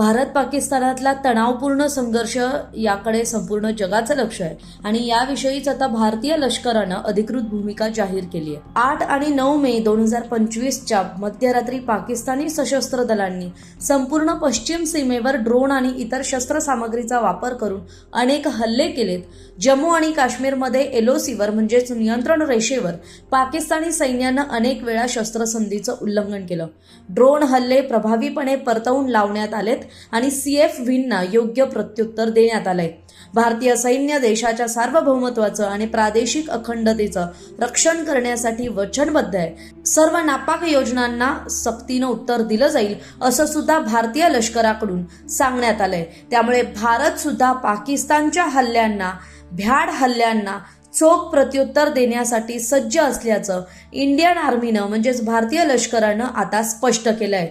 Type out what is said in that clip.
भारत पाकिस्तानातला तणावपूर्ण संघर्ष याकडे संपूर्ण जगाचं लक्ष आहे. आणि याविषयीच आता भारतीय लष्करानं अधिकृत भूमिका जाहीर केली आहे. आठ आणि नऊ मे दोन हजार पंचवीसच्या मध्यरात्री पाकिस्तानी सशस्त्र दलांनी संपूर्ण पश्चिम सीमेवर ड्रोन आणि इतर शस्त्रसामग्रीचा वापर करून अनेक हल्ले केलेत. जम्मू आणि काश्मीरमध्ये एलओसीवर म्हणजेच नियंत्रण रेषेवर पाकिस्तानी सैन्यानं अनेक वेळा शस्त्रसंधीचं उल्लंघन केलं. ड्रोन हल्ले प्रभावीपणे परतवून लावण्यात आलेत. आणि सीएफ व्हींना योग्य प्रत्युत्तर देण्यात आलंय. भारतीय सैन्य देशाच्या सार्वभौमत्वाचं आणि प्रादेशिक अखंडतेचं रक्षण करण्यासाठी वचनबद्ध आहे. सर्व नापाक योजनांना सक्तीनं उत्तर दिलं जाईल असं सुद्धा भारतीय लष्कराकडून सांगण्यात आलंय. त्यामुळे भारत सुद्धा पाकिस्तानच्या हल्ल्यांना भ्याड हल्ल्यांना चोख प्रत्युत्तर देण्यासाठी सज्ज असल्याचं इंडियन आर्मीनं म्हणजेच भारतीय लष्करानं आता स्पष्ट केलंय.